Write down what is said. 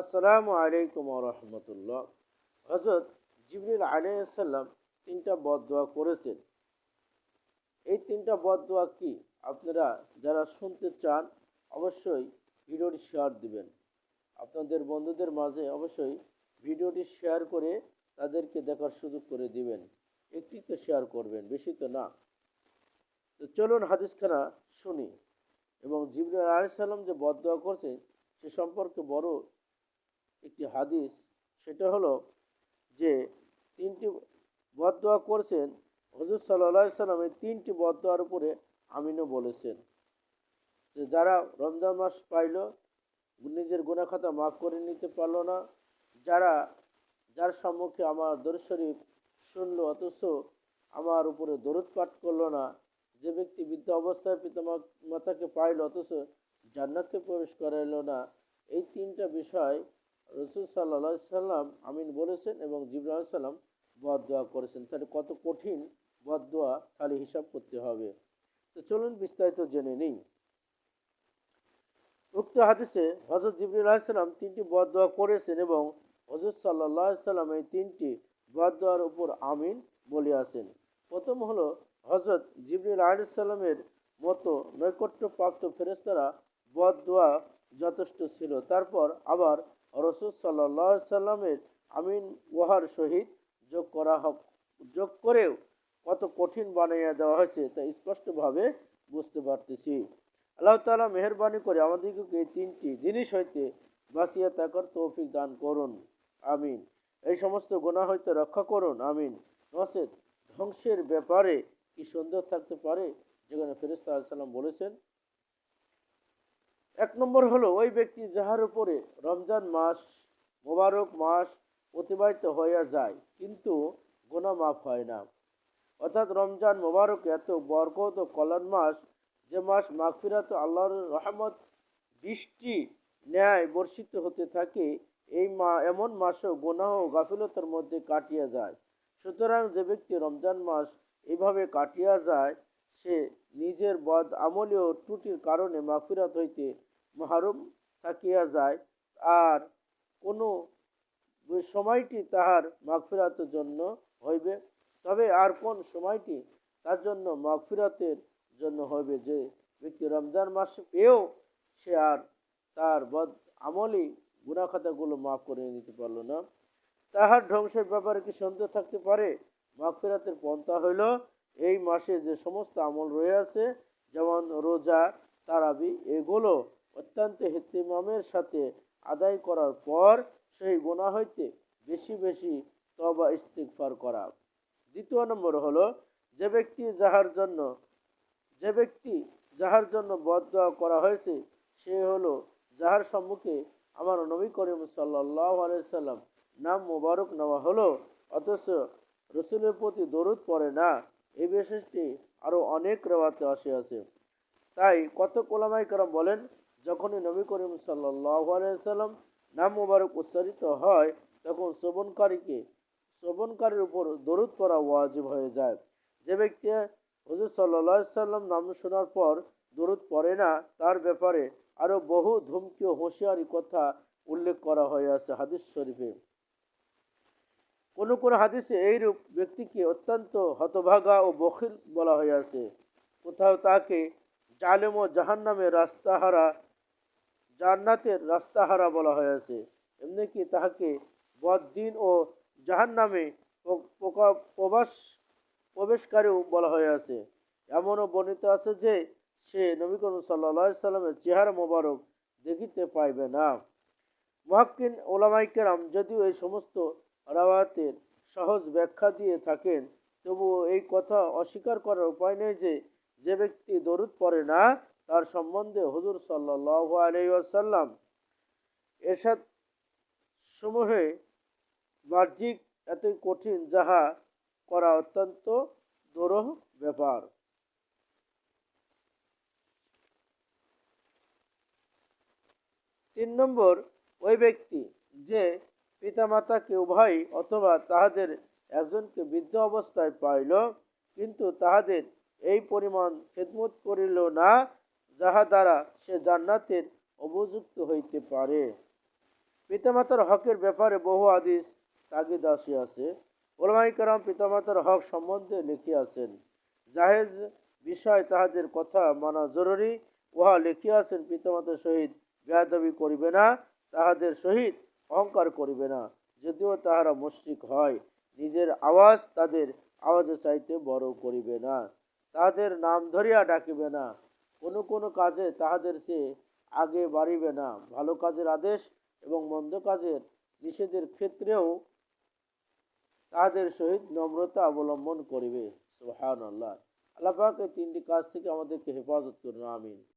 আসসালামু আলাইকুম রহমতুল্লাহ। হজরত জিবরিল আলাইসাল্লাম তিনটা বদোয়া করেছেন। এই তিনটা বদোয়া কি? আপনারা যারা শুনতে চান, অবশ্যই ভিডিওটি শেয়ার দিবেন। আপনাদের বন্ধুদের মাঝে অবশ্যই ভিডিওটি শেয়ার করে তাদেরকে দেখার সুযোগ করে দিবেন। একটি তো শেয়ার করবেন, বেশি তো না। তো চলুন হাদিসখানা শুনি। এবং জিবরিল আলাইসাল্লাম যে বদোয়া করছেন, সে সম্পর্কে বড় একটি হাদিস, সেটা হলো যে তিনটি বদোয়া করছেন হজরত সাল্লা সাল্লাম এই তিনটি বদোয়ার উপরে আমিনও বলেছেন। যে যারা রমজান মাস পাইল, নিজের গুণা খাতা মাফ করে নিতে পারল না, যারা, যার সম্মুখে আমার দরুদ শরীফ শুনলো, অথচ আমার উপরে দরুদ পাঠ করল না, যে ব্যক্তি বৃদ্ধ অবস্থায় পিতা মাতাকে পাইল, অথচ জান্নাতে প্রবেশ করাইল না, এই তিনটা বিষয় রসুল সাল্লা সাল্লাম, আমিন বলেছেন এবং জিবরাল সাল্লাম বদোয়া করেছেন। তাহলে কত কঠিন বদোয়া তাহলে হিসাব করতে হবে। তো চলুন বিস্তারিত জেনে নিই। উক্ত হাদিসে হজরত জিবরুল সাল্লাম তিনটি বদোয়া করেছেন এবং হজরত সাল্লাহ সাল্লাম এই তিনটি বদোয়ার উপর আমিন বলে বলিয়াছেন প্রথম হলো হজরত জিবরুল আলাইসাল্লামের মতো নৈকট্যপ্রাপ্ত ফেরেস্তারা বদোয়া যথেষ্ট ছিল। তারপর আবার রসুল সাল্লাহ সাল্লামের আমিন ওয়াহার সহিত যোগ করা হোক যোগ করেও কত কঠিন বানাইয়া দেওয়া হয়েছে তা স্পষ্টভাবে বুঝতে পারতেছি। আল্লাহ তালা মেহরবানি করে আমাদেরকে এই তিনটি জিনিস হইতে বাঁচিয়া থাকার তৌফিক দান করুন। আমিন। এই সমস্ত গোনা হইতে রক্ষা করুন। আমিন। নসেদ, ধ্বংসের ব্যাপারে কি সুন্দর থাকতে পারে? যেখানে ফেরিস্তা সাল্লাম বলেছেন এক নম্বর হলো ওই ব্যক্তি যাহার উপরে রমজান মাস, মোবারক মাস অতিবাহিত হইয়া যায়, কিন্তু গোনা মাফ হয় না। অর্থাৎ রমজান, মোবারক এত বরকত ও কল্যাণ মাস, যে মাস মাগফিরাত আল্লাহর রহমত, বৃষ্টি, ন্যায় বর্ষিত হতে থাকে, এই মা, এমন মাসও গোনাহ ও গাফিলতার মধ্যে কাটিয়া যায়। সুতরাং যে ব্যক্তি রমজান মাস এইভাবে কাটিয়া যায়, সে নিজের বদ আমলীয় ত্রুটির কারণে মাগফিরাত হইতে মাহরুম থাকিয়া যায়, আর কোনো সময়টি তাহার মাগফিরাতের জন্য হইবে। তবে আর কোন সময়টি তার জন্য মাগফিরাতের জন্য হইবে? যে ব্যক্তি রমজান মাস পেয়েও সে আর তার বদ আমলি গুণাখাতাগুলো মাফ করে নিতে পারল না। তাহার ধ্বংসের ব্যাপারে কি সন্দেহ থাকতে পারে? মাগফিরাতের পন্থা হইল, এই মাসে যে সমস্ত আমল রয়ে আছে, যেমন রোজা, তারাবি, এগুলো অত্যন্ত হেতিমামের সাথে আদায় করার পর সেই গোনা হইতে বেশি বেশি তবা ইস্তিকফার করা। দ্বিতীয় নম্বর হলো, যে ব্যক্তি যাহার জন্য, যে ব্যক্তি যাহার জন্য বদয়া করা হয়েছে, সে হলো যাহার সম্মুখে আমার নবী করিম সাল্লাহ নাম মোবারক নেওয়া হলো, অথচ রসুলের প্রতি দরুদ পড়ে না এই বিশেষটি আরও অনেক রেওয়াতে আসে আছে। তাই কত কোলামাই কারাম বলেন যখনই নবী করিম সাল্লাম নাম মুবারক উচ্চারিত হয়, তখন শ্রবণকারীকে শ্রবণকারীর উপর দরুদ পড়া ওয়াজিব হয়ে যায়। যে ব্যক্তি হজুর সাল্লা সাল্লাম নাম শোনার পর দরুদ পড়ে না, তার ব্যাপারে আরও বহু ধুমকি ও হুঁশিয়ারি কথা উল্লেখ করা হয়ে আছে হাদিস শরীফে। কোনো কোনো হাদিসে এইরূপ ব্যক্তিকে অত্যন্ত হতভাগা ও বখিল বলা হয়ে আছে। কোথাও তাকে জালেম ও জাহান্নামের রাস্তাহারা জান্নাতের রাস্তাহারা বলা হয়েছে এমনি কি তাহাকে বদিন ও জাহান নামে প্রবাস প্রবেশকারীও বলা হয়েছে এমনও বর্ণিত আছে যে, সে নবী করুন সাল্লা সাল্লামের চেহারা মোবারক দেখিতে পাইবে না। মহাক্কিন ওলামাইকেরাম যদিও এই সমস্ত রাওয়াতের সহজ ব্যাখ্যা দিয়ে থাকেন, তবুও এই কথা অস্বীকার করার উপায় নেই যে যে ব্যক্তি দরুদ পড়ে না তার সম্বন্ধে হুজুর সাল্লাহ আলাইসাল্লাম এরশাদ সমূহে বাহ্যিক এতই কঠিন যাহা করা অত্যন্ত দুরহ ব্যাপার। তিন নম্বর, ওই ব্যক্তি যে পিতামাতাকে উভয় অথবা তাহাদের একজনকে বৃদ্ধ অবস্থায় পাইল, কিন্তু তাহাদের এই পরিমাণ খেদমত করিল না যাহা দ্বারা সে জান্নাতের অভিযুক্ত হইতে পারে। পিতামাতার হকের ব্যাপারে বহু আদিস তাগিদ আসিয়াছে ওলামাই কারাম পিতামাতার হক সম্বন্ধে লিখিয়াছেন। জাহেজ বিষয় তাহাদের কথা মানা জরুরি। উহা লিখিয়াছেন পিতামাতার সহিত বেয়াদবি করিবে না, তাহাদের সহিত অহংকার করিবে না। যদিও তাহারা মুশরিক হয়, নিজের আওয়াজ তাদের আওয়াজের চাইতে বড় করিবে না। তাহাদের নাম ধরিয়া ডাকিবে না। কোনো কোনো কাজে তাহাদের সে আগে বাড়িবে না। ভালো কাজের আদেশ এবং মন্দ কাজের নিষেধের ক্ষেত্রেও তাহাদের সহিত নম্রতা অবলম্বন করিবে। সুহান আল্লাহ এই তিনটি কাজ থেকে আমাদেরকে হেফাজত করুন। আমিন।